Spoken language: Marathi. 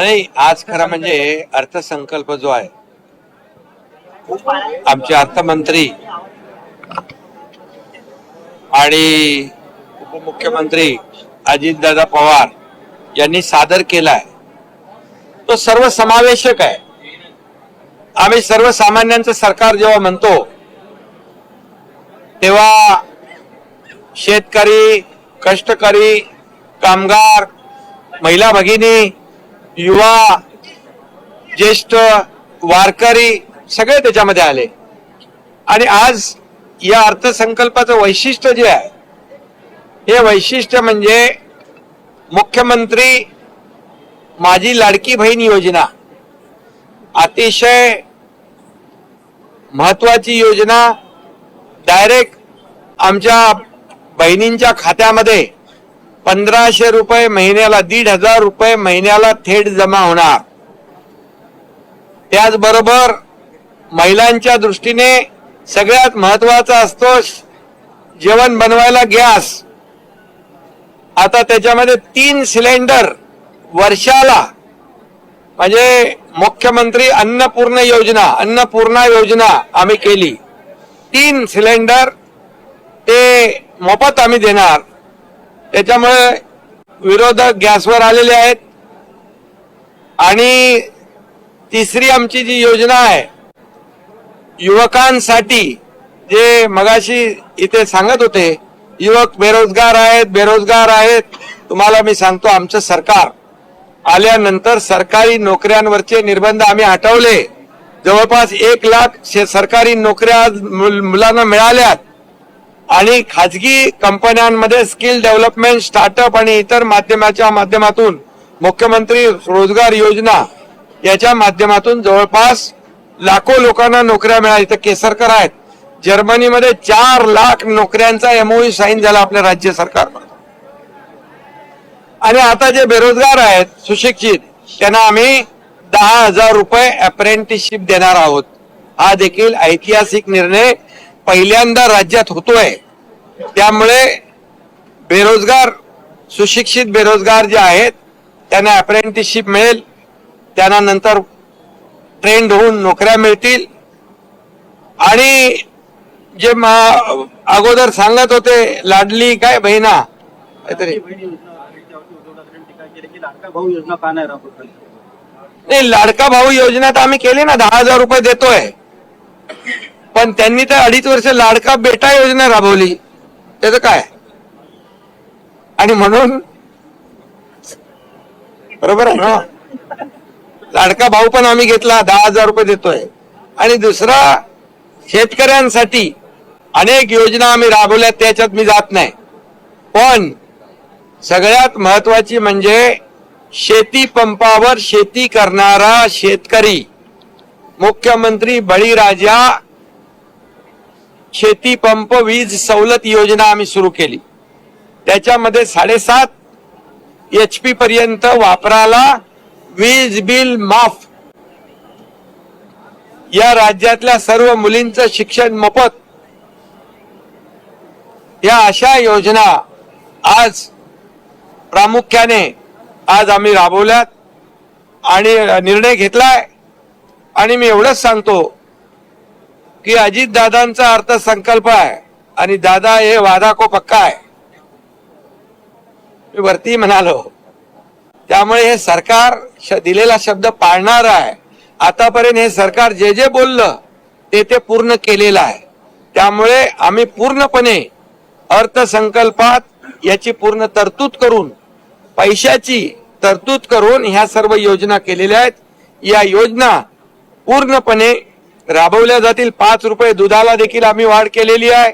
आणि आज खरं म्हणजे अर्थसंकल्प जो आहे आमचे अर्थमंत्री आणि उपमुख्यमंत्री अजितदादा पवार यांनी सादर केलाय. तो सर्व समावेशक आहे. आम्ही सर्वसामान्यांचं सरकार जेव्हा म्हणतो तेव्हा शेतकरी कष्टकरी कामगार महिला भगिनी युवा ज्येष्ठ वारकरी सगळे त्याच्यामध्ये आले. आणि आज या अर्थसंकल्पाचं वैशिष्ट्य जे आहे हे वैशिष्ट्य म्हणजे मुख्यमंत्री माझी लाडकी बहीण योजना. अतिशय महत्वाची योजना डायरेक्ट आमच्या बहिणींच्या खात्यामध्ये पंधराशे रुपये महिन्याला दीड हजार रुपये महिन्याला थेट जमा होणार. त्याचबरोबर महिलांच्या दृष्टीने सगळ्यात महत्त्वाचा असतो जेवण बनवायला गॅस. आता त्याच्यामध्ये तीन सिलेंडर वर्षाला म्हणजे मुख्यमंत्री अन्नपूर्ण योजना अन्नपूर्णा योजना आम्ही केली. तीन सिलेंडर ते मोफत आम्ही देणार. त्याच्यामुळे विरोधक गॅसवर आलेले आहेत. आणि तिसरी आमची जी योजना आहे युवकांसाठी जे मगाशी इथे सांगत होते युवक बेरोजगार आहेत बेरोजगार आहेत तुम्हाला मी सांगतो आमचं सरकार आल्यानंतर सरकारी नोकऱ्यांवरचे निर्बंध आम्ही हटवले. जवळपास एक लाख शे- सरकारी नोकऱ्या आज मुलांना मिळाल्यात. आणि खाजगी कंपन्यांमध्ये स्किल डेव्हलपमेंट स्टार्टअप आणि इतर माध्यमाच्या माध्यमातून मुख्यमंत्री रोजगार योजना याच्या माध्यमातून जवळपास लाखो लोकांना नोकऱ्या मिळाल्या. इथं केसरकर आहेत. जर्मनीमध्ये चार लाख नोकऱ्यांचा एमओयू साईन झाला आपल्या राज्य सरकारमध्ये. आणि आता जे बेरोजगार आहेत सुशिक्षित त्यांना आम्ही दहा हजार रुपये अप्रेंटिसशिप देणार आहोत. हा देखील ऐतिहासिक निर्णय पहिल्यांदा राज्यात होतोय. त्यामुळे बेरोजगार सुशिक्षित बेरोजगार जे आहेत त्यांना अप्रेंटिसशिप मिळेल. त्यांना नंतर ट्रेंड होऊन नोकऱ्या मिळतील. आणि जे अगोदर सांगत होते लाडली काय बहिणा? काहीतरी. नाही लाडका भाऊ योजना तर आम्ही केली ना दहा हजार रुपये देतोय. पण त्यांनी तर अडीच वर्ष लाडका बेटा योजना राबवली. त्याचं काय? आणि म्हणून बरोबर आहे ना? लाडका भाऊ पण आम्ही घेतला दहा हजार रुपये देतोय. आणि दुसरा शेतकऱ्यांसाठी अनेक योजना आम्ही राबवल्या त्याच्यात मी जात नाही. पण सगळ्यात महत्वाची म्हणजे शेती पंपावर शेती करणारा शेतकरी मुख्यमंत्री बळीराजा शेती पंप वीज सवलत योजना आम्ही सुरू केली. त्याच्यामध्ये साडेसात एच पी पर्यंत वापराला वीज बिल माफ. या राज्यातल्या सर्व मुलींचं शिक्षण मोफत. या अशा योजना आज प्रामुख्याने आज आम्ही राबवल्यात आणि निर्णय घेतलाय. आणि मी एवढंच सांगतो की अजित दादांचा अर्थसंकल्प आहे आणि दादा हे वादा को पक्का आहे. मी वरती म्हणालो त्यामुळे हे सरकार श- दिलेला शब्द पाळणार आहे. आतापर्यंत हे सरकार जे जे बोललं ते ते पूर्ण केलेलं आहे. त्यामुळे आम्ही पूर्णपणे अर्थसंकल्पात याची पूर्ण तरतूद करून पैशाची तरतूद करून ह्या सर्व योजना केलेल्या आहेत. या योजना पूर्णपणे राबवल्या जातील. पाच रुपये दुधाला देखील आम्ही वाढ केलेली आहे.